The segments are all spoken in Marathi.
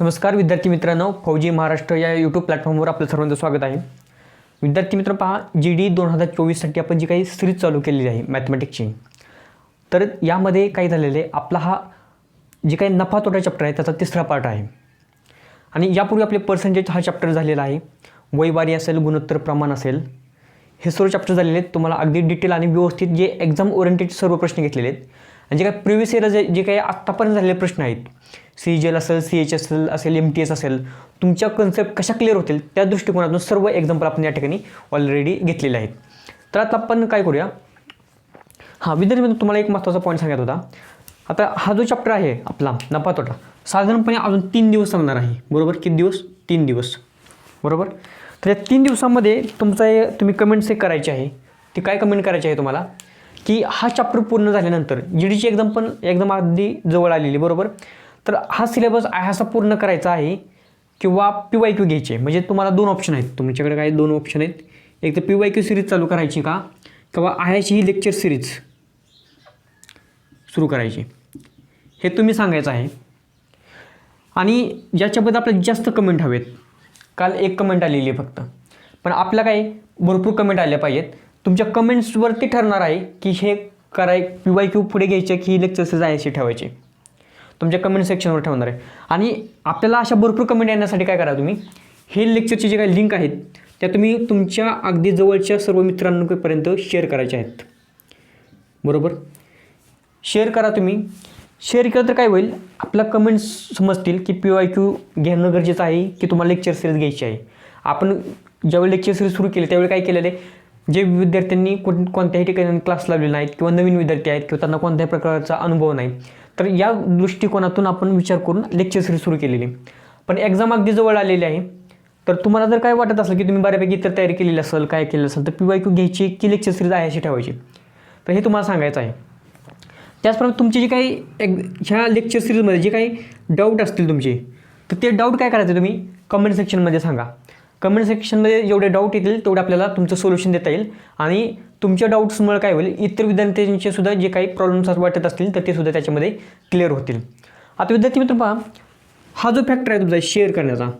नमस्कार विद्यार्थी मित्रांनो फौजी महाराष्ट्र या यूट्यूब प्लॅटफॉर्मवर आपलं सर्वांचं स्वागत आहे. विद्यार्थी मित्र पहा जी डी दोन हजार चोवीससाठी आपण जी काही सिरीज चालू केलेली आहे मॅथमॅटिक्सची तर यामध्ये काय झालेलं आहे आपला हा जे काही नफा तोटा चॅप्टर आहे त्याचा तिसरा पार्ट आहे. आणि यापूर्वी आपले पर्सेंटेज हा चॅप्टर झालेला आहे. वयवारी असेल गुणोत्तर प्रमाण असेल हे सर्व चॅप्टर झालेले आहेत. तुम्हाला अगदी डिटेल आणि व्यवस्थित जे एक्झाम ओरिएंटेड सर्व प्रश्न घेतलेले आहेत. म्हणजे जे काही प्रिव्हियस इयरला जे जे काही आत्तापर्यंत झालेले प्रश्न आहेत सी जी एल असेल सी एच असेल असेल एम टी एस असेल तुमच्या कन्सेप्ट कशा क्लिअर होतील त्या दृष्टिकोनातून सर्व एक्झाम्पल आपण या ठिकाणी ऑलरेडी घेतलेले आहेत. तर आता आपण काय करूया? हां विद्यार्थी तुम्हाला एक महत्त्वाचा पॉईंट सांगत होता. आता हा जो चॅप्टर आहे आपला नफा तोटा साधारणपणे अजून तीन दिवस सांगणार आहे. बरोबर? किती दिवस? तीन दिवस. बरोबर? तर या तीन दिवसामध्ये तुमचा हे तुम्ही कमेंट्स एक करायची आहे. ती काय कमेंट करायची आहे तुम्हाला? की हा चॅप्टर पूर्ण झाल्यानंतर जी डीची एकदम पण एकदम अगदी जवळ आलेली बरोबर? तर हा सिलेबस आहे असा पूर्ण करायचा आहे किंवा पी वाय क्यू घ्यायचे? म्हणजे तुम्हाला दोन ऑप्शन आहेत. तुमच्याकडे काय दोन ऑप्शन आहेत. एक तर पी वाय क्यू सिरीज चालू करायची का? किंवा आयाची ही लेक्चर सिरीज सुरू करायची? हे तुम्ही सांगायचं आहे. आणि ज्याच्याबद्दल आपल्याला जास्त कमेंट हवेत काल एक कमेंट आलेली आहे फक्त. पण आपल्या काय? भरपूर कमेंट आल्या पाहिजेत. तुमच्या कमेंट्सवरती ठरणार आहे की हे कराय पी वाय क्यू पुढे घ्यायचे की ही लेक्चर्स जायचे ठेवायचे. तुमच्या कमेंट सेक्शनवर ठेवणार आहे. आणि आपल्याला अशा भरपूर कमेंट येण्यासाठी काय करा तुम्ही? हे लेक्चरचे जे काही लिंक आहेत त्या तुम्ही तुमच्या अगदी जवळच्या सर्व मित्रांपर्यंत शेअर करायच्या आहेत. बरोबर? शेअर करा तुम्ही. शेअर केलं तर काय होईल? आपला कमेंट्स समजतील की पी वाय क्यू घेणं गरजेचं आहे की तुम्हाला लेक्चर सिरीज घ्यायची आहे. आपण ज्यावेळी लेक्चर सिरीज सुरू केली त्यावेळी काय केलेलं आहे? जे विद्यार्थ्यांनी कोण कोणत्याही ठिकाणी क्लास लावलेले नाहीत किंवा नवीन विद्यार्थी आहेत किंवा त्यांना कोणत्याही प्रकारचा अनुभव नाही तर या दृष्टिकोनातून आपण विचार करून लेक्चर सिरीज सुरू केलेली. पण एक्झाम अगदी जवळ आलेली आहे. तर तुम्हाला जर काय वाटत असेल की तुम्ही बऱ्यापैकी इतर तयारी केलेली असेल काय केलं असेल तर पी वाय क्यू घ्यायची की लेक्चर सिरीज आहे अशी ठेवायची? तर हे तुम्हाला सांगायचं आहे. त्याचप्रमाणे तुमचे जे काही एक ह्या लेक्चर सिरीजमध्ये जे काही डाऊट असतील तुमचे तर ते डाऊट काय करायचे तुम्ही? कमेंट सेक्शनमध्ये सांगा. कमेंट सेक्शनमध्ये जेवढे डाऊट येतील तेवढे आपल्याला तुमचं सोल्युशन देता येईल. आणि तुमच्या डाऊट्समुळे काय होईल इतर विद्यार्थ्यांचे सुद्धा जे काही प्रॉब्लेम्स वाटत असतील तर ते सुद्धा त्याच्यामध्ये क्लिअर होतील. आता विद्यार्थी मित्र पहा हा जो फॅक्टर आहे तुमचा शेअर करण्याचा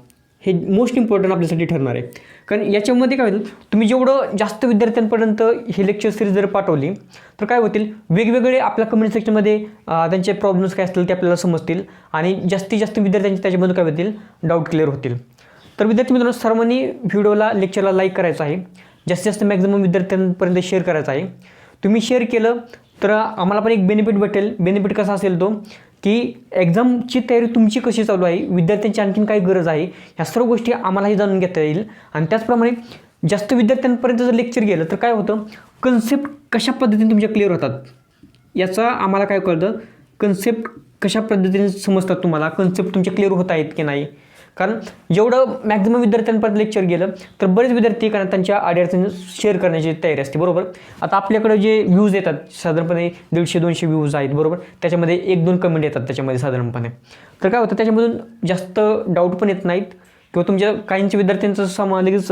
हे मोस्ट इम्पॉर्टंट आपल्यासाठी ठरणार आहे. कारण याच्यामध्ये काय होईल तुम्ही जेवढं जास्त विद्यार्थ्यांपर्यंत हे लेक्चर सिरीज जर पाठवली तर काय होतील वेगवेगळे आपल्या कमेंट सेक्शनमध्ये त्यांचे प्रॉब्लेम्स काय असतील ते आपल्याला समजतील. आणि जास्तीत जास्त विद्यार्थ्यांचे त्याच्यामधून काय होतील डाऊट क्लिअर होतील. तर विद्यार्थी मित्रांनो सर्वांनी व्हिडिओला लेक्चरला लाईक करायचं आहे. जास्तीत जास्त मॅक्झिमम विद्यार्थ्यांपर्यंत शेअर करायचं आहे. तुम्ही शेअर केलं तर आम्हाला पण एक बेनिफिट भेटेल. बेनिफिट कसा असेल तो की एक्झामची तयारी तुमची कशी चालू आहे विद्यार्थ्यांची आणखीन काय गरज आहे ह्या सर्व गोष्टी आम्हालाही जाणून घेता येईल. आणि त्याचप्रमाणे जास्त विद्यार्थ्यांपर्यंत जर लेक्चर गेलं तर काय होतं कन्सेप्ट कशा पद्धतीने तुमच्या क्लिअर होतात? याचा आम्हाला काय कळतं कन्सेप्ट कशा पद्धतीने समजतात तुम्हाला कन्सेप्ट तुमचे क्लिअर होत आहेत की नाही? कारण जेवढं मॅक्झिमम विद्यार्थ्यांपर्यंत लेक्चर गेलं तर बरेच विद्यार्थी कारण त्यांच्या अडचणी शेअर करण्याची तयारी असते बरोबर? आता आपल्याकडे जे व्ह्यूज येतात साधारणपणे दीडशे दोनशे व्ह्यूज आहेत बरोबर? त्याच्यामध्ये एक दोन कमेंट येतात त्याच्यामध्ये साधारणपणे. तर काय होतं त्याच्यामधून जास्त डाऊट पण येत नाहीत किंवा तुमच्या काहींच्या विद्यार्थ्यांचं समा लगेच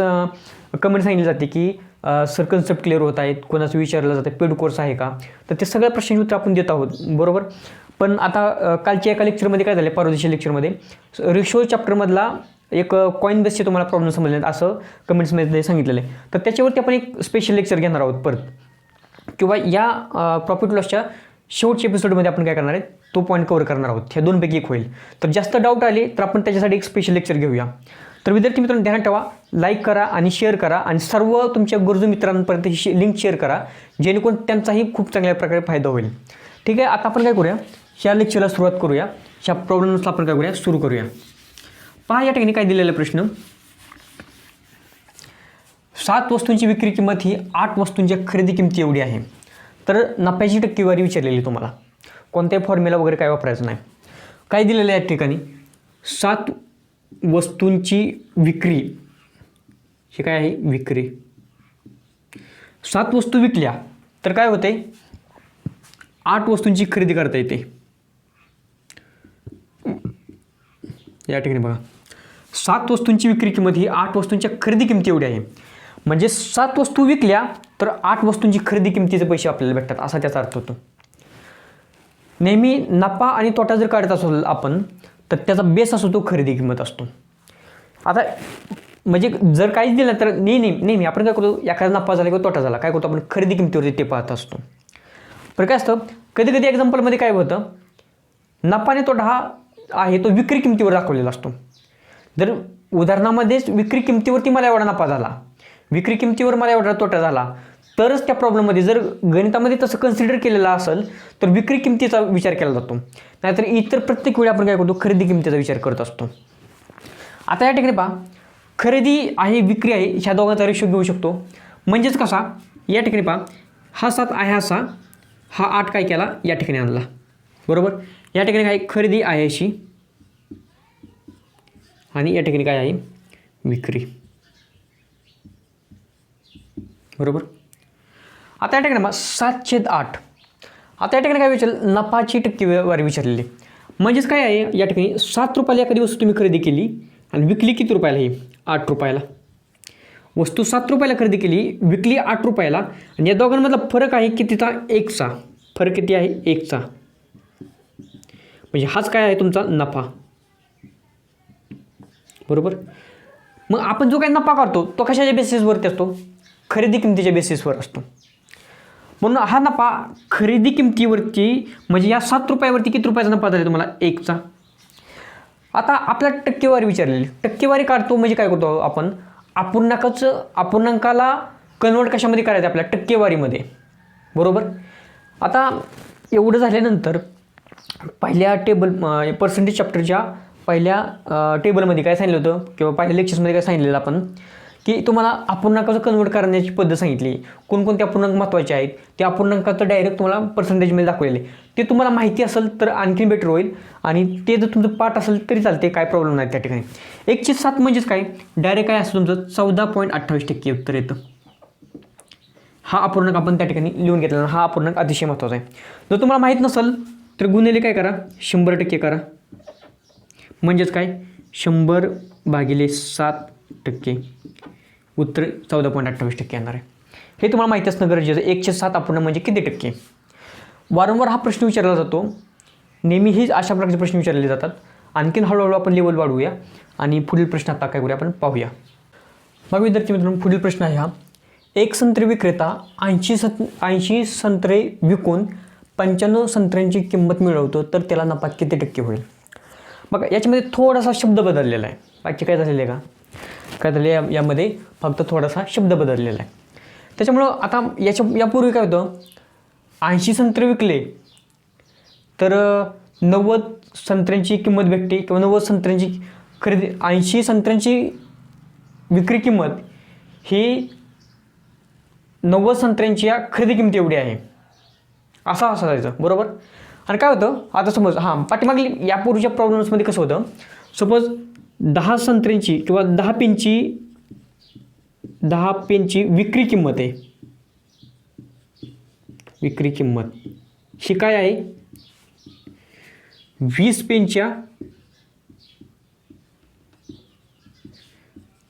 कमेंट सांगितली जाते की सर कन्सेप्ट क्लिअर होत आहेत कोणाचं विचारलं जातं पेड कोर्स आहे का? तर ते सगळ्या प्रश्नांची उत्तर आपण देत आहोत बरोबर? पण आता कालच्या एका लेक्चरमध्ये काय झालं परदेशी लेक्चरमध्ये रेशो चॅप्टरमधला एक कॉईन बेसचे तुम्हाला प्रॉब्लेम समजले असं कमेंट्समध्ये सांगितलेलं आहे. तर त्याच्यावरती आपण एक स्पेशल लेक्चर घेणार आहोत परत. किंवा या प्रॉफिट लॉसच्या शेवटच्या एपिसोडमध्ये आपण काय करणार आहे तो पॉईंट कव्हर करणार आहोत. ह्या दोनपैकी एक होईल. तर जास्त डाऊट आले तर आपण त्याच्यासाठी एक स्पेशल लेक्चर घेऊया. तर विद्यार्थी मित्रांनो ध्यानात ठेवा. लाईक करा आणि शेअर करा आणि सर्व तुमच्या गरजू मित्रांपर्यंत ही लिंक शेअर करा जेणेकरून त्यांचाही खूप चांगल्या प्रकारे फायदा होईल. ठीक आहे आता आपण काय करूया? ह्या लेक्चरला सुरुवात करूया. ह्या प्रॉब्लेम्सला आपण काय करूया? सुरू करूया. पहा या ठिकाणी काय दिलेला प्रश्न. सात वस्तूंची विक्री किंमत ही आठ वस्तूंच्या खरेदी किमती एवढी आहे. तर नफ्याची टक्केवारी विचारलेली तुम्हाला. कोणत्याही फॉर्म्युला वगैरे काय वापरायचं नाही. काय दिलेलं आहे या ठिकाणी? सात वस्तूंची विक्री. हे काय आहे? विक्री. सात वस्तू विकल्या तर काय होते आठ वस्तूंची खरेदी करता येते. या ठिकाणी बघा. सात वस्तूंची विक्री किंमत ही आठ वस्तूंच्या खरेदी किमती एवढी आहे. म्हणजे सात वस्तू विकल्या तर आठ वस्तूंची खरेदी किमतीचे पैसे आपल्याला भेटतात. असा त्याचा अर्थ होतो. नेहमी नफा आणि तोटा जर काढत असो आपण तर त्याचा बेस असतो तो खरेदी किंमत असतो. आता म्हणजे जर काहीच दिलं तर नेहमी नेहमी आपण काय करतो एखादा नफा झाला किंवा तोटा झाला काय करतो आपण? खरेदी किमतीवरती ते पाहत असतो. पण काय असतं? कधी कधी एक्झाम्पलमध्ये काय होतं? नफा आणि तोटा हा आहे तो विक्री किमतीवर दाखवलेला असतो. जर उदाहरणामध्येच विक्री किमतीवरती मला एवढा नफा झाला विक्री किमतीवर मला एवढा तोटा झाला तरच त्या प्रॉब्लेममध्ये जर गणितामध्ये तसं कन्सिडर केलेलं असेल तर विक्री किमतीचा विचार केला जातो. नाहीतर इतर प्रत्येक वेळी आपण काय करतो खरेदी किमतीचा विचार करत असतो. आता या ठिकाणी पहा. खरेदी आहे विक्री आहे ह्या दोघांचा रेशो घेऊ शकतो. म्हणजेच कसा? या ठिकाणी पहा. हा सात आहे असा हा आठ काय केला? या ठिकाणी आणला. बरोबर? या ठिकाणी काय? खरेदी आहे अशी. आणि या ठिकाणी काय आहे? विक्री. बरोबर? आता या ठिकाणी मग सात छेद आठ. आता या ठिकाणी काय विचारलं? नफाची टक्केवारी विचारलेली. म्हणजेच काय आहे या ठिकाणी सात रुपयाला एखादी वस्तू तुम्ही खरेदी केली आणि विकली किती रुपयाला ही? आठ रुपयाला. वस्तू सात रुपयाला खरेदी केली विकली आठ रुपयाला. आणि या दोघांमधला फरक आहे कितीचा एकचा. फरक किती आहे? एकचा. म्हणजे हाच काय आहे तुमचा नफा. बरोबर? मग आपण जो काही नफा करतो तो कशाच्या बेसिसवरती असतो? खरेदी किमतीच्या बेसिसवर असतो. म्हणून हा नफा खरेदी किमतीवरती म्हणजे या सात रुपयावरती किती रुपयाचा नफा झाला तुम्हाला? एकचा. आता आपल्या टक्केवारी विचारलेली. टक्केवारी काढतो म्हणजे काय करतो आपण? अपूर्णांकाचं अपूर्णांकाला कन्वर्ट कशामध्ये करायचं आपल्या टक्केवारीमध्ये. बरोबर? आता एवढं झाल्यानंतर पहिल्या टेबल पर्सेंटेज चॅप्टरच्या पहिल्या टेबलमध्ये काय सांगितलं होतं? किंवा पहिल्या लेक्चर्समध्ये काय सांगितलेलं आपण? की तुम्हाला अपूर्णांकाचं कन्वर्ट करण्याची पद्धत सांगितली. कोणकोणते अपूर्णांक महत्त्वाचे आहेत? त्या अपूर्णांकाचं डायरेक्ट तुम्हाला पर्सेंटेजमध्ये दाखवलेले ते तुम्हाला माहिती असेल तर आणखी बेटर होईल. आणि ते जर तुमचं पाठ असेल तरी चालते काय प्रॉब्लेम नाही त्या ठिकाणी. एकशे सात म्हणजेच काय? डायरेक्ट काय असतं तुमचं? चौदा पॉईंट अठ्ठावीस टक्के उत्तर येतं. हा अपूर्णांक आपण त्या ठिकाणी लिहून घेतला हा अपूर्णांक अतिशय महत्त्वाचा आहे. जर तुम्हाला माहीत नसेल तर गुन्हेले काय करा? शंभर टक्के करा. म्हणजेच काय? शंभर भागिले सात टक्के. उत्तर चौदा पॉईंट अठ्ठावीस टक्के येणार आहे. हे तुम्हाला माहिती असणं गरजेचं आहे. एकशे सात अपूर्ण म्हणजे किती टक्के? वारंवार हा प्रश्न विचारला जातो. नेहमी अशा प्रकारचे प्रश्न विचारले जातात. आणखीन हळूहळू आपण लेवल वाढवूया आणि पुढील प्रश्न आता काय करूया आपण पाहूया. मग विद्यार्थी मित्रांनो पुढील प्रश्न आहे हा. एक संत्रे विक्रेता ऐंशी सं ऐंशी संत्रे विकून पंच्याण्णव संत्र्यांची किंमत मिळवतो तर त्याला नफा किती टक्के होईल? बघा याच्यामध्ये थोडासा शब्द बदललेला आहे. बाकी काय झालेलं आहे का? काय झालं या यामध्ये फक्त थोडासा शब्द बदललेला आहे. त्याच्यामुळं आता याच्या यापूर्वी काय होतं? ऐंशी संत्रे विकले तर नव्वद संत्र्यांची किंमत भेटते किंवा नव्वद संत्र्यांची खरेदी ऐंशी संत्र्यांची विक्री किंमत ही नव्वद संत्र्यांची या खरेदी किंमती एवढी आहे. असं असायचं बरोबर? आणि काय होतं? आता समज हां पाठीमागली यापूर्वीच्या प्रॉब्लेम्समध्ये कसं होतं? सपोज दहा संत्र्यांची किंवा दहा पेनची दहा पेनची विक्री किंमत आहे. विक्री किंमत. ही काय आहे? वीस पेनच्या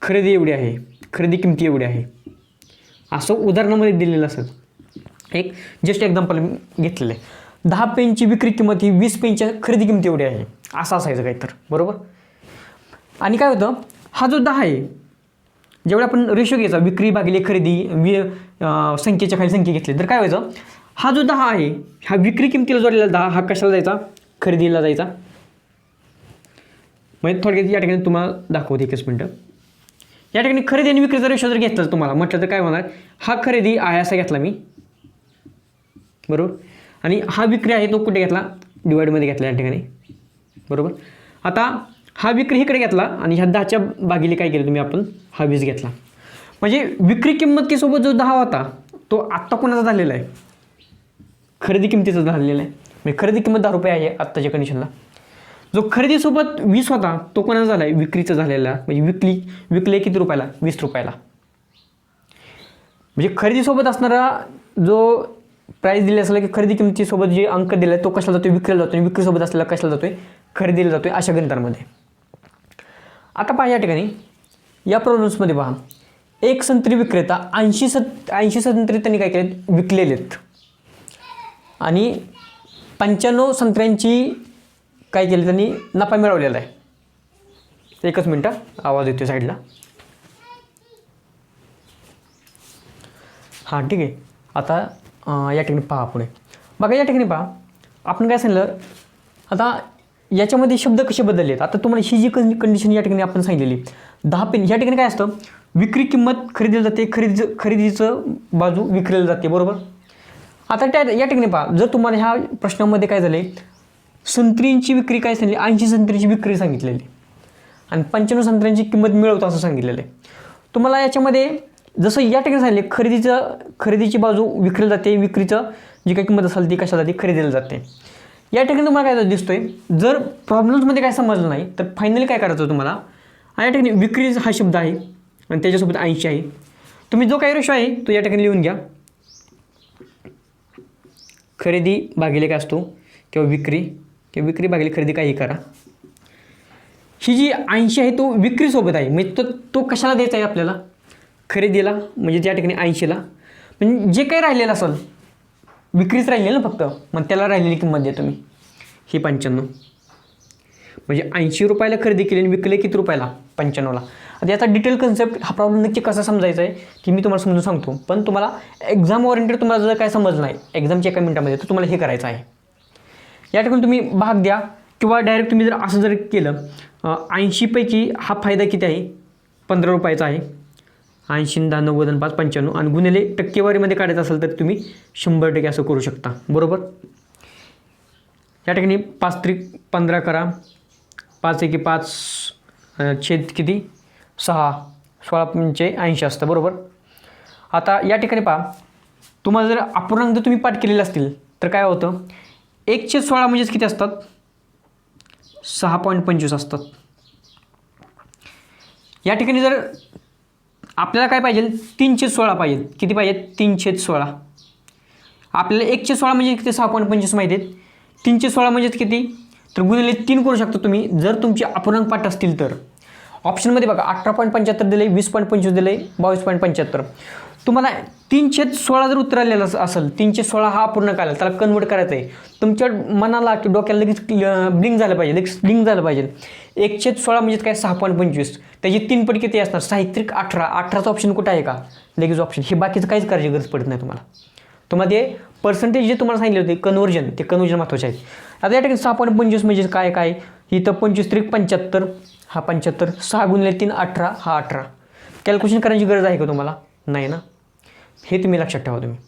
खरेदी एवढी आहे. खरेदी किमती एवढी आहे. असं उदाहरणामध्ये दिलेलं असेल. एक जस्ट एक्झाम्पल घेतलेलं आहे. दहा पेनची विक्री किंमत ही वीस पेनच्या खरेदी किमती एवढी आहे. असं असायचं काही तर बरोबर? आणि काय होतं? हा जो दहा आहे जेवढा आपण रेशो घ्यायचा विक्री भागिले खरेदी वि संख्येच्या खाली संख्या घेतली तर काय व्हायचं? हा जो दहा आहे हा विक्री किमतीला जोडलेला दहा हा कशाला जायचा? खरेदीला जायचा. म्हणजे थोडक्यात या ठिकाणी तुम्हाला दाखवते एकच मिनटं. या ठिकाणी खरेदी आणि विक्रीचा रेशो जर घेतला तुम्हाला म्हटलं तर काय होणार? हा खरेदी आहे असा घेतला मी. बरोबर? आणि हा विक्री आहे तो कुठे घेतला? डिवाईडमध्ये घेतला या ठिकाणी. बरोबर? आता हा विक्री इकडे घेतला आणि ह्या दहाच्या बागेली काय केलं तुम्ही आपण? हा वीस घेतला. म्हणजे विक्री किंमतीसोबत जो दहा होता तो आत्ता कोणाचा झालेला आहे? खरेदी किमतीचा झालेला आहे. म्हणजे खरेदी किंमत दहा रुपये आहे आत्ताच्या कंडिशनला जो खरेदीसोबत वीस होता तो कोणाचा झाला आहे? विक्रीचा झालेला. म्हणजे विकली विकले किती रुपयाला? वीस रुपयाला. म्हणजे खरेदीसोबत असणारा जो प्राईस दिले असला की खरेदी किमतीसोबत जे अंक दिला तो कशाला जातो विक्रीला जातो आणि विक्रीसोबत असलेला कशाला जातो आहे खरेदीला जातो आहे अशा गणितांमध्ये. आता पहा या ठिकाणी. या प्रॉब्लेम्समध्ये पहा. एक संत्री विक्रेता ऐंशी सत ऐंशी संत्री त्यांनी काय केलेत? विकलेले आहेत आणि पंच्याण्णव संत्र्यांची काय केली त्यांनी? नफा मिळवलेला आहे. एकच मिनटं आवाज येतो साईडला. हां ठीक आहे. आता या ठिकाणी पहा पुढे. बघा या ठिकाणी पहा. आपण काय सांगितलं? आता याच्यामध्ये शब्द कसे बदलले आहेत आता तुम्हाला ही जी कंडिशन या ठिकाणी आपण सांगितलेली दहा पेन या ठिकाणी काय असतं? विक्री किंमत खरेदीला जाते खरेदी खरेदीचं बाजू विक्रीला जाते बरोबर? आता त्या या ठिकाणी पहा जर तुम्हाला ह्या प्रश्नामध्ये काय झाले संत्रींची विक्री काय सांगितली? ऐंशी संत्रीची विक्री सांगितलेली. आणि पंच्याण्णव संत्र्यांची किंमत मिळवतो असं सांगितलेलं आहे. तुम्हाला याच्यामध्ये जसं या ठिकाणी सांगितले खरेदीचं खरेदीची बाजू विक्रीला जाते विक्रीचं जी काही किंमत असेल ती कशा जाते खरेदीला जाते. या ठिकाणी तुम्हाला काय दिसतोय? जर प्रॉब्लेम्समध्ये काय समजलं नाही तर फायनली काय करायचं तुम्हाला? आणि या ठिकाणी विक्री हा शब्द आहे आणि त्याच्यासोबत ऐंशी आहे. तुम्ही जो काही रेशो आहे तो या ठिकाणी लिहून घ्या. खरेदी भागिले काय असतो किंवा विक्री किंवा विक्री भागिले खरेदी काही करा. ही जी ऐंशी आहे तो विक्रीसोबत आहे. म्हणजे तो तो कशाला द्यायचा आहे आपल्याला? खरेदीला म्हणजे त्या ठिकाणी ऐंशीला. म्हणजे जे काही राहिलेलं असेल विक्रीच राहिली ना फक्त. मग त्याला राहिलेली किंमत द्या तुम्ही. ही पंच्याण्णव. म्हणजे ऐंशी रुपयाला खरेदी केली आणि विकले किती रुपयाला? पंच्याण्णवला. आता याचा डिटेल कन्सेप्ट हा प्रॉब्लेम नक्की कसा समजायचा आहे की मी तुम्हाला समजून सांगतो. पण तुम्हाला एक्झाम ओरिएंटेड तुम्हाला जर काय समजलं नाही एक्झामच्या एका मिनटामध्ये तर तुम्हाला हे करायचं आहे. या ठिकाणी तुम्ही भाग द्या किंवा डायरेक्ट तुम्ही जर असं जर केलं ऐंशीपैकी हा फायदा किती आहे? पंधरा रुपयाचा आहे. ऐंशी दहा नव्वद आणि पाच पंच्याण्णव आणि गुन्हेले टक्केवारीमध्ये काढायचं असेल तर तुम्ही शंभर टक्के असं करू शकता. बरोबर? या ठिकाणी पाच त्रिक पंधरा करा. पाच एकी पाच छेद किती? सहा. सोळा पंचे ऐंशी असतं. बरोबर? आता या ठिकाणी पहा. तुम्हाला जर अपूर्णांक जर तुम्ही पाठ केलेले असतील तर काय होतं? एक छेद सोळा म्हणजेच किती असतात? सहा पॉईंट पंचवीस असतात. या ठिकाणी जर आपल्याला काय पाहिजे? तीनशे सोळा पाहिजे. किती पाहिजे? तीनशे सोळा. आपल्याला एकशे सोळा म्हणजे किती? सहा पॉईंट पंचवीस माहिती आहेत. तीनशे सोळा म्हणजेच किती? तर गुणिले तीन करू शकता तुम्ही जर तुमचे अपूर्णांक पाठ असतील तर. ऑप्शनमध्ये बघा अठरा पॉईंट पंच्याहत्तर दिले वीस पॉईंट पंचवीस दिले बावीस पॉईंट पंच्याहत्तर. तुम्हाला तीनशे सोळा जर उत्तर आलेलं असेल तीनशे सोळा हा पूर्ण आला त्याला कन्वर्ट करायचं आहे तुमच्या मनाला की डोक्याला लगेच ब्लिंक झालं पाहिजे लगेच ब्लिंक झालं पाहिजे. एकशे सोळा म्हणजे काय? सहा पॉईंट पंचवीस. त्याची तीन पट किती असणार? साहित्रिक अठरा. अठराचं ऑप्शन कुठं आहे का? लगेच ऑप्शन हे बाकीचं काहीच करायची गरज पडत नाही तुम्हाला. तुम्हाला ते पर्सेंटेज जे तुम्हाला सांगितले होते कन्वर्जन ते कन्वर्जन महत्त्वाचे आहेत. आता या ठिकाणी सहा पॉईंट पंचवीस म्हणजे काय काय? इथं पंचवीस त्रिक पंच्याहत्तर. हा पंच्याहत्तर. सहा गुणले तीन अठरा. हा अठरा. कॅल्क्युलेशन करायची गरज आहे का तुम्हाला? नाही ना? हे तुम्ही लक्षात ठेवा तुम्ही.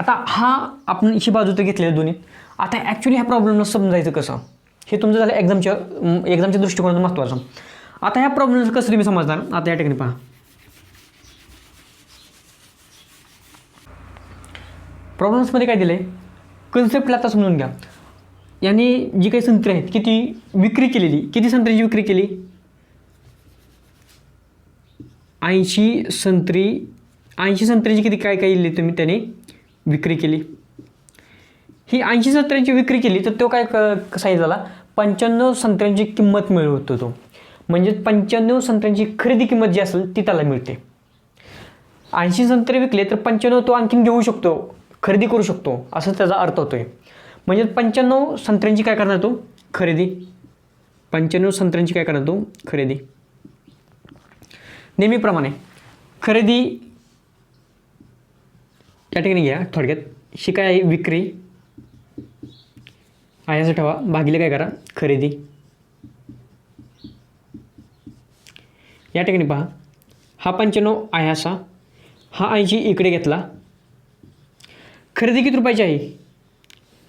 आता हा आपण ही बाजू तर घेतलेली दोन्ही. आता ॲक्च्युली ह्या प्रॉब्लेमला समजायचं कसं? हे तुमचं झालं एक्झामच्या एक्झामच्या दृष्टिकोनातून महत्त्वाचं आता ह्या प्रॉब्लेमचं कसं तुम्ही समजणार? आता या ठिकाणी पहा. प्रॉब्लेम्समध्ये काय दिलं आहे कन्सेप्टला आता समजून घ्या. यांनी जी काही संत्री आहेत किती विक्री केलेली किती संत्र्याची विक्री केली? ऐंशी संत्री ऐंशी संत्र्याची किती काय काय लिहिली तुम्ही त्याने विक्री केली? ही ऐंशी संत्र्यांची विक्री केली तर तो काय क साईज झाला? पंच्याण्णव संत्र्यांची किंमत मिळवतो तो. म्हणजे पंच्याण्णव संत्र्यांची खरेदी किंमत जी असेल ती त्याला मिळते. ऐंशी संत्रे विकले तर पंच्याण्णव तो आणखीन घेऊ शकतो खरेदी करू शकतो असं त्याचा अर्थ होतो आहे म्हणजे पंच्याण्णव संत्र्यांची काय करणार तो? खरेदी. पंच्याण्णव संत्र्यांची काय करणार तो? खरेदी. नेहमीप्रमाणे खरेदी या ठिकाणी घ्या. थोडक्यात शी काय आहे विक्री. आहे ठेवा. भागिले काय करा? खरेदी. या ठिकाणी पहा. हा पंच्याण्णव आयासा हा ऐंशी इकडे घेतला. खरेदी किती रुपयाची आहे?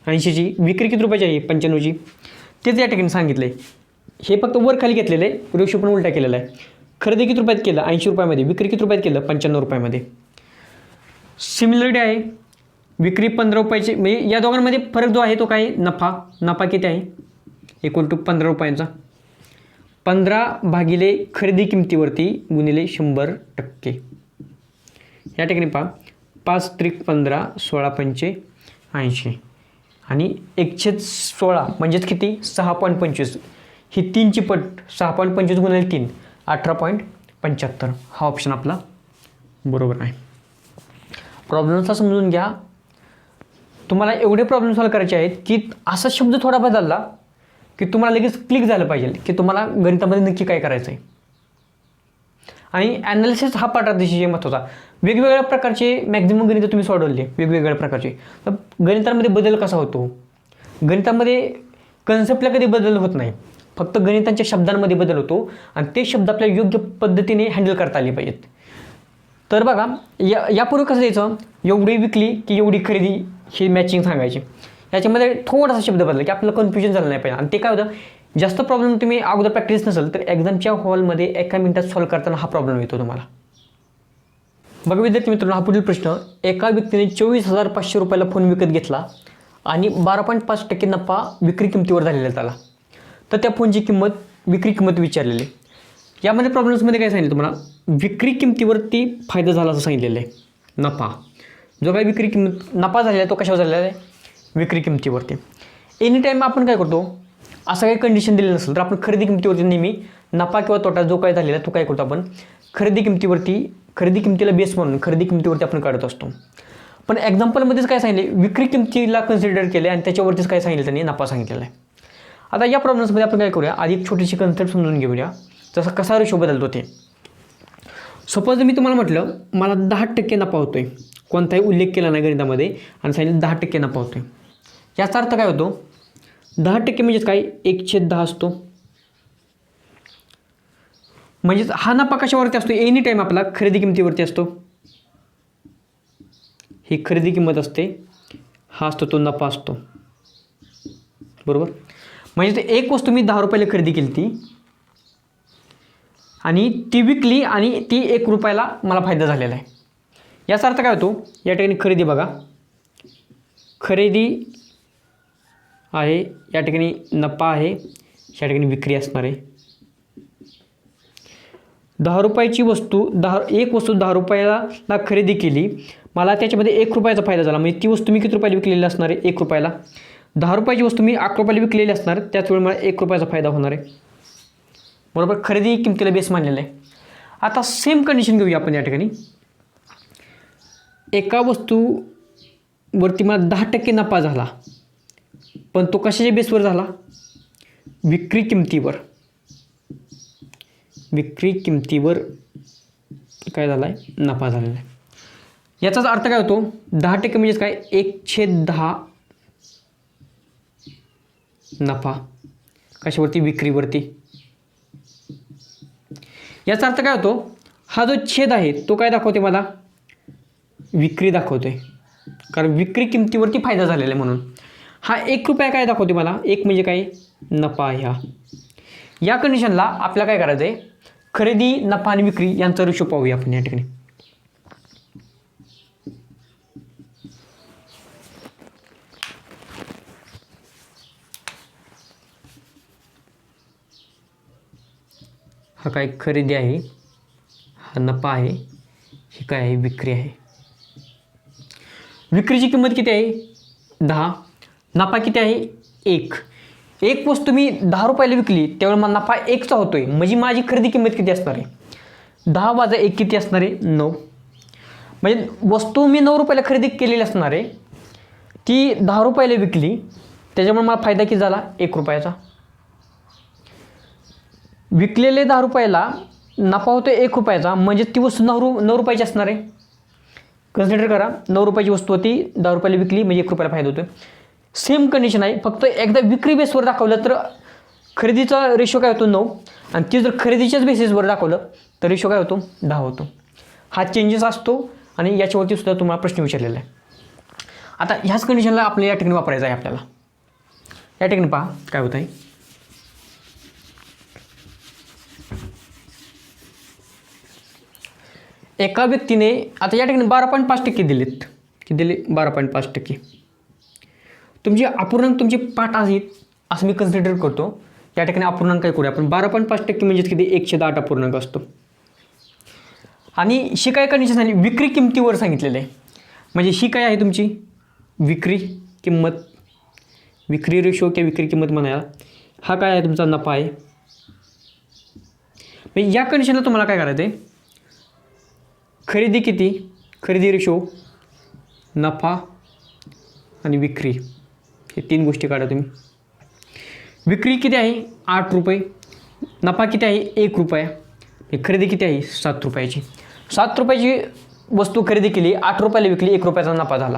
ऐंशीची. विक्री किती रुपयाची आहे? पंच्याण्णवची. तेच या ठिकाणी सांगितलं आहे हे फक्त वर खाली घेतलेलं आहे. रेशो पण उलटा केलेला आहे. खरेदी किती रुपयात केलं? ऐंशी रुपयामध्ये. विक्री किती रुपयात केलं? पंच्याण्णव रुपयामध्ये. सिमिलरिटी आहे. विक्री पंधरा रुपयाची म्हणजे या दोघांमध्ये फरक जो आहे तो काय नफा. नफा किती आहे? इक्वल टू पंधरा रुपयांचा. पंधरा भागिले खरेदी किमतीवरती गुणिले शंभर टक्के. या ठिकाणी पहा. पाच त्रिक पंधरा सोळा पंचे ऐंशी. आणि एकशे सोळा म्हणजेच किती? सहा पॉईंट पंचवीस. ही तीनची पट सहा पॉईंट पंचवीस गुणिले तीन अठरा पॉईंट पंच्याहत्तर. हा ऑप्शन आपला बरोबर आहे. प्रॉब्लेमचा समजून घ्या. तुम्हाला एवढे प्रॉब्लेम सॉल्व करायचे आहेत की असा शब्द थोडा बदलला की तुम्हाला लगेच क्लिक झालं पाहिजे की तुम्हाला गणितामध्ये नक्की काय करायचं आहे आणि ॲनालिसिस हा पार्ट अतिशय महत्त्वाचा. वेगवेगळ्या प्रकारचे मॅक्झिमम गणितं तुम्ही सोडवले वेगवेगळ्या प्रकारचे. तर गणितामध्ये बदल कसा होतो? गणितामध्ये कन्सेप्टला कधी बदल होत नाही. फक्त गणितांच्या शब्दांमध्ये बदल होतो आणि ते शब्द आपल्याला योग्य पद्धतीने हँडल करता आले पाहिजेत. तर बघा या यापूर्वी कसं द्यायचं? एवढी विकली की एवढी खरेदी ही मॅचिंग सांगायची. याच्यामध्ये थोडासा शब्द बदला की आपलं कन्फ्युजन झालं नाही पाहिजे. आणि ते काय होतं? जास्त प्रॉब्लेम तुम्ही अगोदर प्रॅक्टिस नसेल तर एक्झामच्या हॉलमध्ये एका मिनिटात सॉल्व्ह करताना हा प्रॉब्लेम येतो तुम्हाला. बघा विद्यार्थी मित्रांनो हा पुढील प्रश्न. एका व्यक्तीने चोवीस हजार पाचशे रुपयाला फोन विकत घेतला आणि बारा पॉईंट पाच टक्के नफा विक्री किमतीवर झालेला आहे त्याला तर त्या फोनची किंमत विक्री किंमत विचारलेली. यामध्ये प्रॉब्लेम्समध्ये काय सांगितलं तुम्हाला? विक्री किमतीवरती फायदा झाला असं सांगितलेलं आहे. नफा. जो काही विक्री किंमत नफा झालेला आहे तो कशावर झालेला आहे? विक्री किमतीवरती. एनी टाईम आपण काय करतो? असं काही कंडिशन दिलेलं नसेल तर आपण खरेदी किमतीवरती नेहमी नफा किंवा तोटा जो काय झालेला आहे तो काय करतो आपण? खरेदी किमतीवरती खरेदी किमतीला बेस म्हणून खरेदी किमतीवरती आपण काढत असतो. पण एक्झाम्पलमध्येच काय सांगितले? विक्री किमतीला कन्सिडर केले आणि त्याच्यावरतीच काय सांगितलं त्यांनी? नफा सांगितलेला आहे. आता या प्रॉब्लेम्समध्ये आपण काय करूया? आधी एक छोटीशी कन्सेप्ट समजून घेऊया. तसा कसा रेशो बदलतो ते? सपोज मी तुम्हाला म्हटलं मला दहा टक्के नफा होतो आहे कोणताही उल्लेख केला नाही गणितामध्ये आणि सांगितलं दहा टक्के नफा होतो आहे याचा अर्थ काय होतो? दहा टक्के म्हणजेच काय? एक छेद दहा असतो. म्हणजेच हा नफा कशावरती असतो? एनी टाईम आपला खरेदी किमतीवरती असतो. ही खरेदी किंमत असते. हा असतो तो नफा असतो. बरोबर? म्हणजे ते एक वस्तू मी दहा रुपयाला खरेदी केली ती आणि ती विकली आणि ती एक रुपयाला मला फायदा झालेला आहे. याचा अर्थ काय होतो? या ठिकाणी खरेदी बघा. खरेदी आहे या ठिकाणी नफा आहे या ठिकाणी विक्री असणार आहे. दहा रुपयाची वस्तू दहा एक वस्तू दहा रुपयाला खरेदी केली मला त्याच्यामध्ये एक रुपयाचा फायदा झाला. म्हणजे ती वस्तू मी किती रुपयाला विकलेली असणार आहे? एक रुपयाला. दहा रुपयाची वस्तू मी अकरा रुपयाला विकलेली असणार त्याच वेळी मला एक रुपयाचा फायदा होणार आहे. बरोबर खरेदी किमतीला बेस मानलेला आहे. आता सेम कंडिशन घेऊया आपण या ठिकाणी. एका वस्तूवरती मला दहा टक्के नफा झाला पण तो कशाच्या बेसवर झाला? विक्री किमतीवर. विक्री किमतीवर काय झाला आहे नफा झालेला आहे. याचाच अर्थ काय होतो? दहा टक्के म्हणजेच काय? एक छेद दहा नफा. कशावरती? विक्रीवरती. याचा अर्थ काय होतो? हा जो छेद आहे तो काय दाखवते मला? विक्री दाखवते कारण विक्री किमतीवरती फायदा झालेला आहे म्हणून. हा एक रुपया काय दाखवते मला? एक म्हणजे काय? नफा आहे या कंडिशनला आपल्याला काय करायचं आहे खरेदी नफा आणि विक्री यांचा रेशो पाहूया आपण या ठिकाणी. हा काय खरेदी आहे? हा नफा आहे. ही काय आहे? विक्री आहे. विक्रीची किंमत किती आहे? दहा. नफा किती आहे? एक. एक वस्तू मी दहा रुपयाला विकली त्यावेळी मला नफा एकचा होतो आहे म्हणजे माझी खरेदी किंमत किती असणार आहे? दहा वाजा एक किती असणार आहे? नऊ. म्हणजे वस्तू मी नऊ रुपयाला खरेदी केलेली असणार आहे. ती दहा रुपयाला विकली त्याच्यामुळे मला फायदा किती झाला? एक रुपयाचा. विकलेले दहा रुपयाला नफा होतो एक रुपयाचा. म्हणजे ती वस्तू नऊ रु नऊ रुपयाची असणार आहे. कन्सिडर करा नऊ रुपयाची वस्तू होती दहा रुपयाला विकली म्हणजे एक रुपयाला फायदा होतो सेम कंडिशन आहे. फक्त एकदा विक्री बेसवर दाखवलं तर खरेदीचा रेशो काय होतो? नऊ. आणि ती जर खरेदीच्याच बेसिसवर दाखवलं तर रेशो काय होतो? दहा होतो. हा चेंजेस असतो आणि याच्यावरती सुद्धा तुम्हाला प्रश्न विचारलेला आहे. आता ह्याच कंडिशनला आपल्याला या ठिकाणी वापरायचं आहे आपल्याला. या ठिकाणी पहा काय होत आहे एका व्यक्तीने आता या ठिकाणी बारा पॉईंट पाच टक्के दिलेत. की दिले? बारा पॉईंट पाच टक्के. तुमची अपूर्णांक तुमचे पाठ आहेत असं मी कन्सिडर करतो. या ठिकाणी अपूर्णांक काय करूया आपण? बारा पॉईंट पाच टक्के म्हणजेच किती? एकशे दहा अपूर्णांक असतो. आणि शिकाय काय कंडिशन झाली विक्री किमतीवर सांगितलेलं आहे. म्हणजे ही काय आहे तुमची? विक्री किंमत. विक्री रेशो किंवा विक्री किंमत म्हणायला. हा काय आहे तुमचा नफा आहे? म्हणजे या कंडिशनला तुम्हाला काय करायचं आहे खरेदी किती? खरेदी रेशो नफा आणि विक्री. हे तीन गोष्टी काढा तुम्ही. विक्री किती आहे? आठ रुपये. नफा किती आहे? एक रुपया. हे खरेदी किती आहे? सात रुपयाची. सात रुपयाची वस्तू खरेदी केली आठ रुपयाला विकली एक रुपयाचा नफा झाला.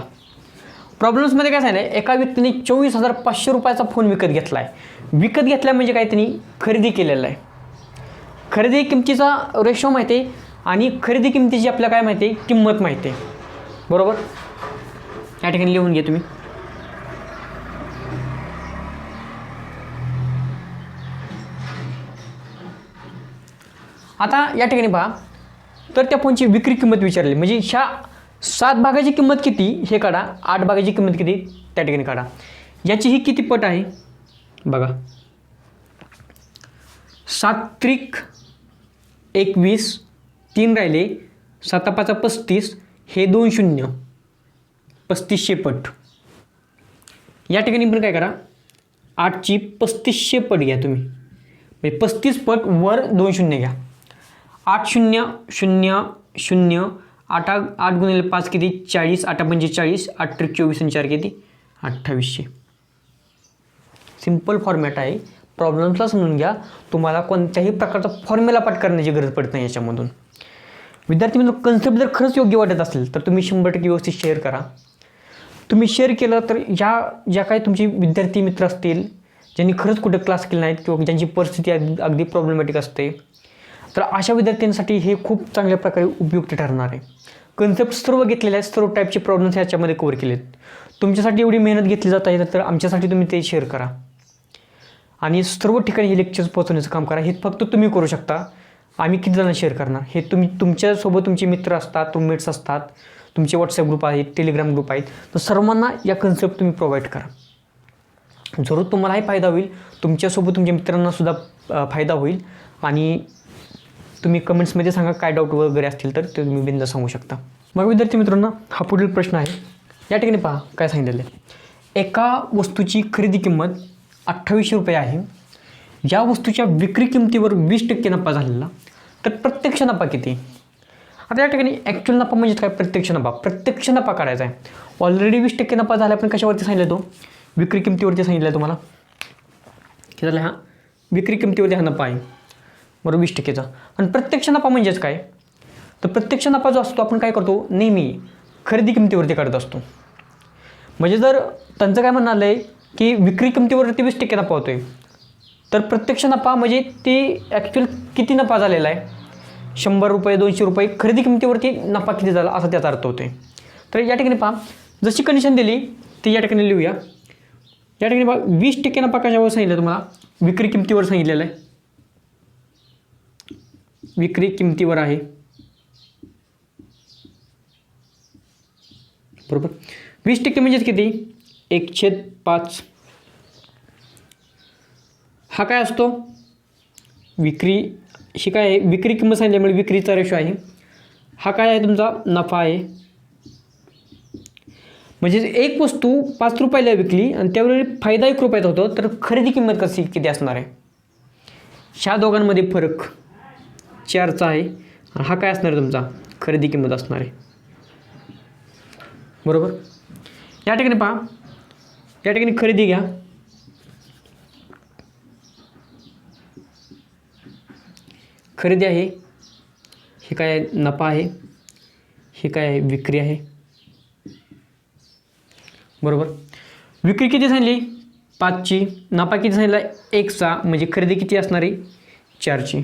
प्रॉब्लेम्समध्ये काय झालं एका व्यक्तीने चोवीस हजार पाचशे रुपयाचा फोन विकत घेतला आहे विकत घेतला म्हणजे काय त्यांनी खरेदी केलेला आहे. खरेदी किमतीचा रेशो माहिती आहे? आणि खरेदी किमतीची आपल्याला काय माहिती आहे? किंमत माहिती आहे. बरोबर? या ठिकाणी लिहून घ्या तुम्ही. आता या ठिकाणी पहा. तर त्या फोनची विक्री किंमत विचारली. म्हणजे ह्या सात भागाची किंमत किती? हे काढा. आठ भागाची किंमत किती? त्या ठिकाणी काढा. याची ही किती पट आहे? बघा. सात्रिक एकवीस तीन राहिले. साता पाचा पस्तीस हे दोन शून्य. पस्तीसशे पट या ठिकाणी पण काय करा. आठची पस्तीसशे पट घ्या तुम्ही. म्हणजे पस्तीस पट वर दोन शून्य घ्या. आठ शून्य शून्य शून्य. आठ आठ गुणिले पाच किती? चाळीस. आठ पंचेचाळीस आठ त्रिक चोवीस आणि चार किती? अठ्ठावीसशे. सिंपल फॉर्मॅट आहे. प्रॉब्लेम्सला समजून घ्या. तुम्हाला कोणत्याही प्रकारचा फॉर्म्युला पाठ करण्याची गरज पडत नाही याच्यामधून. विद्यार्थी मित्र कन्सेप्ट जर खरंच योग्य वाटत असेल तर तुम्ही शंभर टक्के व्यवस्थित शेअर करा. तुम्ही शेअर केलं तर ज्या ज्या काही तुमचे विद्यार्थी मित्र असतील ज्यांनी खरंच कुठे क्लास केले नाहीत किंवा ज्यांची परिस्थिती अगदी प्रॉब्लेमॅटिक असते तर अशा विद्यार्थ्यांसाठी हे खूप चांगल्या प्रकारे उपयुक्त ठरणार आहे. कन्सेप्ट सर्व घेतलेले आहेत सर्व टाईपचे प्रॉब्लेम्स ह्याच्यामध्ये कवर केलेत. तुमच्यासाठी एवढी मेहनत घेतली जात आहे तर आमच्यासाठी तुम्ही ते शेअर करा. आणि सर्व ठिकाणी हे लेक्चर्स पोहोचवण्याचं काम करा. हे फक्त तुम्ही करू शकता. आम्ही किती जणांना शेअर करणार? हे तुम्ही तुमच्यासोबत तुमचे मित्र असतात रूममेट्स असतात तुमचे व्हॉट्सअप ग्रुप आहेत टेलिग्राम ग्रुप आहेत. तर सर्वांना या कन्सेप्ट तुम्ही प्रोव्हाइड करा. जरूर तुम्हालाही फायदा होईल तुमच्यासोबत तुमच्या मित्रांनासुद्धा फायदा होईल. आणि तुम्ही कमेंट्समध्ये सांगा काय डाऊट वगैरे असतील तर ते तुम्ही बिंद सांगू शकता. मग विद्यार्थी मित्रांनो हा पुढील प्रश्न आहे. या ठिकाणी पहा काय सांगितलेलं आहे. एका वस्तूची खरेदी किंमत अठ्ठावीसशे रुपये आहे. या वस्तूच्या विक्री किमतीवर वीस टक्के नफा झालेला तर प्रत्यक्ष नफा किती? आता या ठिकाणी ॲक्च्युअल नफा म्हणजे काय? प्रत्यक्ष नफा. प्रत्यक्ष नफा काढायचा आहे. ऑलरेडी वीस टक्के नफा झाला पण कशावरती सांगितलं तो? विक्री किमतीवरती सांगितलं आहे तुम्हाला? की झालं हा. विक्री किमतीवरती हा नफा आहे. बरोबर वीस टक्केचा. आणि प्रत्यक्ष नफा म्हणजेच काय? तर प्रत्यक्ष नफा जो असतो आपण काय करतो? नेहमी खरेदी किमतीवरती काढत असतो. म्हणजे जर त्यांचं काय म्हणणं आलं आहे की विक्री किमतीवरती वीस टक्के नफा होतो आहे तर प्रत्यक्ष नफा म्हणजे ती ॲक्च्युअल किती नफा झालेला आहे? शंभर रुपये दोनशे रुपये खरेदी किमतीवरती नफा किती झाला असा त्याचा अर्थ होतो आहे तर या ठिकाणी पहा जशी कंडिशन दिली ती या ठिकाणी लिहूया. या ठिकाणी पहा वीस टक्के नफा कशावर सांगितलं तुम्हाला? विक्री किमतीवर सांगितलेलं आहे. विक्री किमतीवर आहे. बरोबर? वीस टक्के म्हणजेच किती? एकशे पाच. हा काय असतो? विक्री ही काय आहे? विक्री किंमत सांगितल्यामुळे विक्रीचा रेशो आहे. हा काय आहे तुमचा? नफा आहे. म्हणजे एक वस्तू पाच रुपयाला विकली आणि त्यावेळी फायदा एक रुपयाचा होतो तर खरेदी किंमत कशी किती असणार आहे? ह्या दोघांमध्ये फरक चारचा आहे. हा काय असणार आहे तुमचा? खरेदी किंमत असणार आहे. बरोबर? या ठिकाणी पहा. या ठिकाणी खरेदी घ्या. खरेदी आहे. हे काय आहे नफा आहे? हे काय आहे विक्री आहे? बरोबर. विक्री किती सांगली पाचची. नफा किती सांगितला एकचा. म्हणजे खरेदी किती असणार? आहे चारची.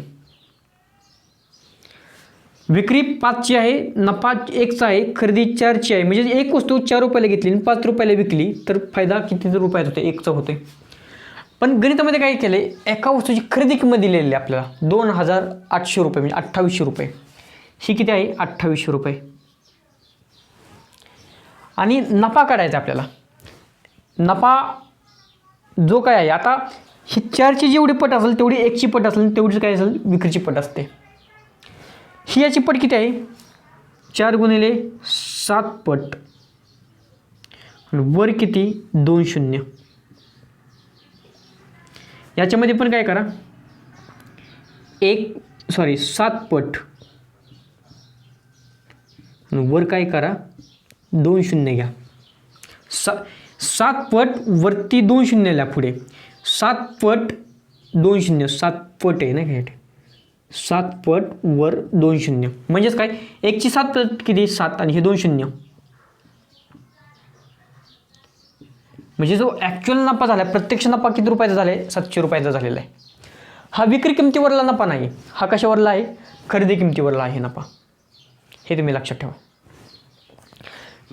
विक्री पाचची आहे. नफा एकचा आहे. खरेदी चारची आहे. म्हणजे एक वस्तू चार रुपयाला घेतली आणि पाच रुपयाला विकली. तर फायदा किती रुपयात होते एकचा होते पण गणितामध्ये काय केलं आहे एका वस्तूची खरेदी किंमत दिलेली आहे आपल्याला. दोन हजार आठशे रुपये म्हणजे अठ्ठावीसशे रुपये. ही किती आहे? अठ्ठावीसशे रुपये. आणि नफा काढायचा आपल्याला. नफा जो काय आहे आता ही चारची जेवढी पट असेल तेवढी एकची पट असेल तेवढीच काय असेल विक्रीची पट असते. ही याची पट किती आहे? चार गुणिले सात पट. वर किती? दोन शून्य. याच्यामध्ये पण काय करा? एक सॉरी सात पट. वर काय करा? दोन शून्य घ्या. सा सात पट वरती दोन शून्यला पुढे. सात पट दोन शून्य. सात पट आहे ना काय सात पट वर दोन शून्य. म्हणजेच काय? एकची सात पट किती? सात आणि हे दोन शून्य. म्हणजे जो ॲक्च्युअल नफा झाला आहे प्रत्यक्ष नफा किती रुपयाचा झाला आहे सातशे रुपयाचा झालेला आहे. हा विक्री किमतीवरला नफा नाही हा कशावरला आहे? खरेदी किमतीवरला आहे नफा. हे तुम्ही लक्षात ठेवा.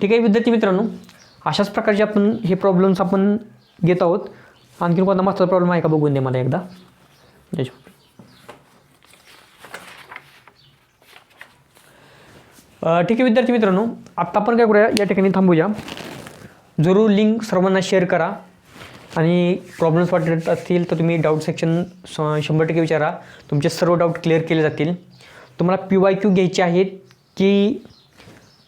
ठीक आहे विद्यार्थी मित्रांनो अशाच प्रकारचे आपण हे प्रॉब्लेम्स आपण घेत आहोत. आणखीन कोणता मस्त प्रॉब्लेम आहे का बघून दे मला एकदा. ठीक आहे विद्यार्थी मित्रांनो आत्ता आपण काय करूया या ठिकाणी थांबूया. जरूर लिंक सर्वांना शेअर करा. आणि प्रॉब्लेम्स वाटत असतील तर तुम्ही डाऊट सेक्शन शंभर टक्के विचारा. तुमचे सर्व डाऊट क्लिअर केले जातील. तुम्हाला पी वाय क्यू घ्यायचे आहेत की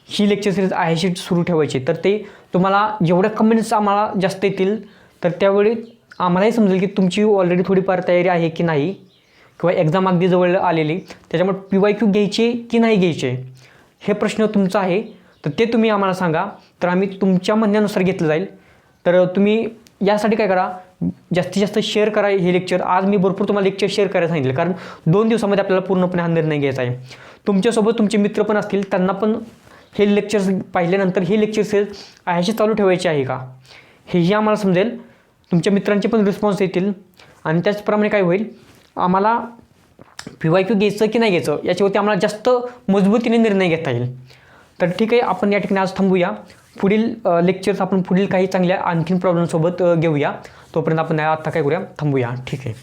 ही लेक्चर सिरीज आहे शीट सुरू ठेवायची. तर ते तुम्हाला जेवढ्या कमेंट्स आम्हाला जास्त येतील तर त्यावेळी आम्हालाही समजेल की तुमची ऑलरेडी थोडीफार तयारी आहे की नाही. किंवा एक्झाम अगदी जवळ आलेली त्याच्यामुळे पी वाय क्यू घ्यायचे की नाही घ्यायचे? हे प्रश्न तुमचा आहे. तर ते तुम्ही आम्हाला सांगा. तर आम्ही तुमच्या म्हणण्यानुसार घेतलं जाईल. तर तुम्ही यासाठी काय करा. जास्तीत जास्त शेअर करा हे लेक्चर आज मी भरपूर तुम्हाला लेक्चर शेअर करायला सांगितलं. कारण दोन दिवसामध्ये आपल्याला पूर्णपणे हा निर्णय घ्यायचा आहे. तुमच्यासोबत तुमचे मित्र पण असतील. त्यांना पण हे लेक्चर्स पाहिल्यानंतर हे लेक्चर्स सिरीज अशी चालू ठेवायचे आहे का? हेही आम्हाला समजेल. तुमच्या मित्रांचे पण रिस्पॉन्स येतील. आणि त्याचप्रमाणे काय होईल? आम्हाला पी वाय क्यू घ्यायचं की नाही घ्यायचं याच्यावरती आम्हाला जास्त मजबूतीने निर्णय घेता येईल. तर ठीक आहे आपण या ठिकाणी आज थांबूया. पुढील लेक्चर्स आपण पुढील काही चांगल्या आणखीन प्रॉब्लेमसोबत घेऊया. तोपर्यंत आपण आत्ता काय करूया? थांबूया. ठीक आहे.